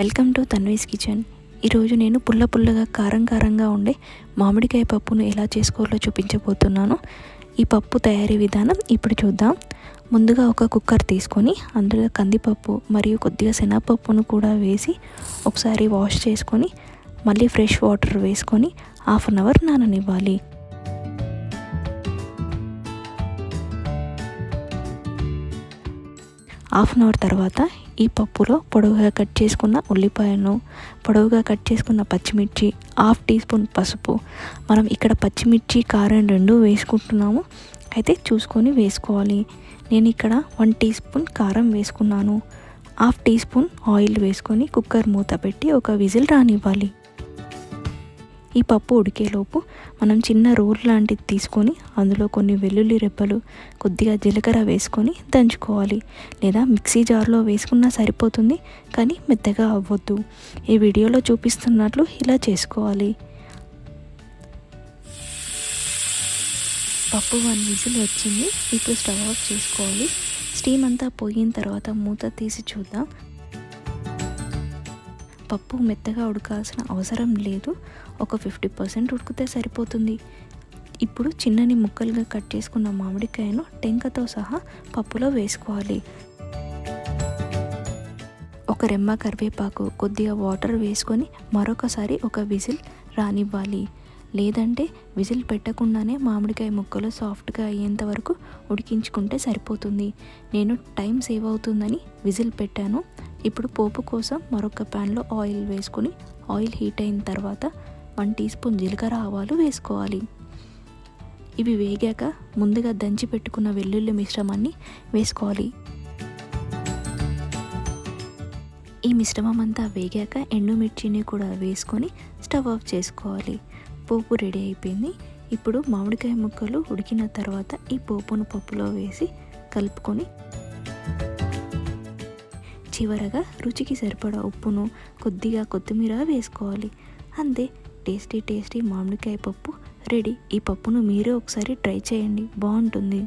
Welcome to Tanvi's kitchen. ఈరోజు నేను పుల్ల పుల్లగా కారం కారంగా ఉండే మామిడికాయ పప్పును ఎలా చేసుకోవాలో చూపించబోతున్నాను. ఈ పప్పు తయారీ విధానం ఇప్పుడు చూద్దాం. ముందుగా ఒక కుక్కర్ తీసుకొని అందులో కందిపప్పు మరియు కొద్దిగా శనగపప్పును కూడా వేసి ఒకసారి వాష్ చేసుకొని మళ్ళీ ఫ్రెష్ వాటర్ వేసుకొని హాఫ్ అన్ అవర్ నాననివ్వాలి. హాఫ్ అన్ అవర్ తర్వాత ఈ పప్పులో పొడవుగా కట్ చేసుకున్న ఉల్లిపాయను పొడవుగా కట్ చేసుకున్న పచ్చిమిర్చి హాఫ్ టీ స్పూన్ పసుపు. మనం ఇక్కడ పచ్చిమిర్చి కారం రెండు వేసుకుంటున్నాము. అయితే చూసుకొని వేసుకోవాలి. నేను ఇక్కడ వన్ టీ స్పూన్ కారం వేసుకున్నాను. హాఫ్ టీ స్పూన్ ఆయిల్ వేసుకొని కుక్కర్ మూత పెట్టి ఒక విజిల్ రానివ్వాలి. ఈ పప్పు ఉడికేలోపు మనం చిన్న రోల్ లాంటిది తీసుకొని అందులో కొన్ని వెల్లుల్లి రెబ్బలు కొద్దిగా జీలకర్ర వేసుకొని దంచుకోవాలి. లేదా మిక్సీ జార్లో వేసుకున్నా సరిపోతుంది కానీ మెత్తగా అవ్వద్దు. ఈ వీడియోలో చూపిస్తున్నట్లు ఇలా చేసుకోవాలి. పప్పు వన్ విజిల్ వచ్చింది ఇప్పుడు స్టవ్ ఆఫ్ చేసుకోవాలి. స్టీమ్ అంతా పోయిన తర్వాత మూత తీసి చూద్దాం. పప్పు మెత్తగా ఉడకాల్సిన అవసరం లేదు. ఒక ఫిఫ్టీ పర్సెంట్ ఉడికితే సరిపోతుంది. ఇప్పుడు చిన్నని ముక్కలుగా కట్ చేసుకున్న మామిడికాయను టెంకతో సహా పప్పులో వేసుకోవాలి. ఒక రెమ్మ కరివేపాకు కొద్దిగా వాటర్ వేసుకొని మరొకసారి ఒక విజిల్ రానివ్వాలి. లేదంటే విజిల్ పెట్టకుండానే మామిడికాయ ముక్కలు సాఫ్ట్గా అయ్యేంత వరకు ఉడికించుకుంటే సరిపోతుంది. నేను టైం సేవ్ అవుతుందని విజిల్ పెట్టాను. ఇప్పుడు పోపు కోసం మరొక ప్యాన్లో ఆయిల్ వేసుకొని ఆయిల్ హీట్ అయిన తర్వాత వన్ టీ స్పూన్ జీలకర్ర ఆవాలు వేసుకోవాలి. ఇవి వేగాక ముందుగా దంచి పెట్టుకున్న వెల్లుల్లి మిశ్రమాన్ని వేసుకోవాలి. ఈ మిశ్రమం అంతా వేగాక ఎండుమిర్చిని కూడా వేసుకొని స్టవ్ ఆఫ్ చేసుకోవాలి. పోపు రెడీ అయిపోయింది. ఇప్పుడు మామిడికాయ ముక్కలు ఉడికిన తర్వాత ఈ పోపును పప్పులో వేసి కలుపుకొని చివరగా రుచికి సరిపడా ఉప్పును కొద్దిగా కొత్తిమీర వేసుకోవాలి. అంతే టేస్టీ టేస్టీ మామిడికాయ పప్పు రెడీ. ఈ పప్పును మీరే ఒకసారి ట్రై చేయండి. బాగుంటుంది.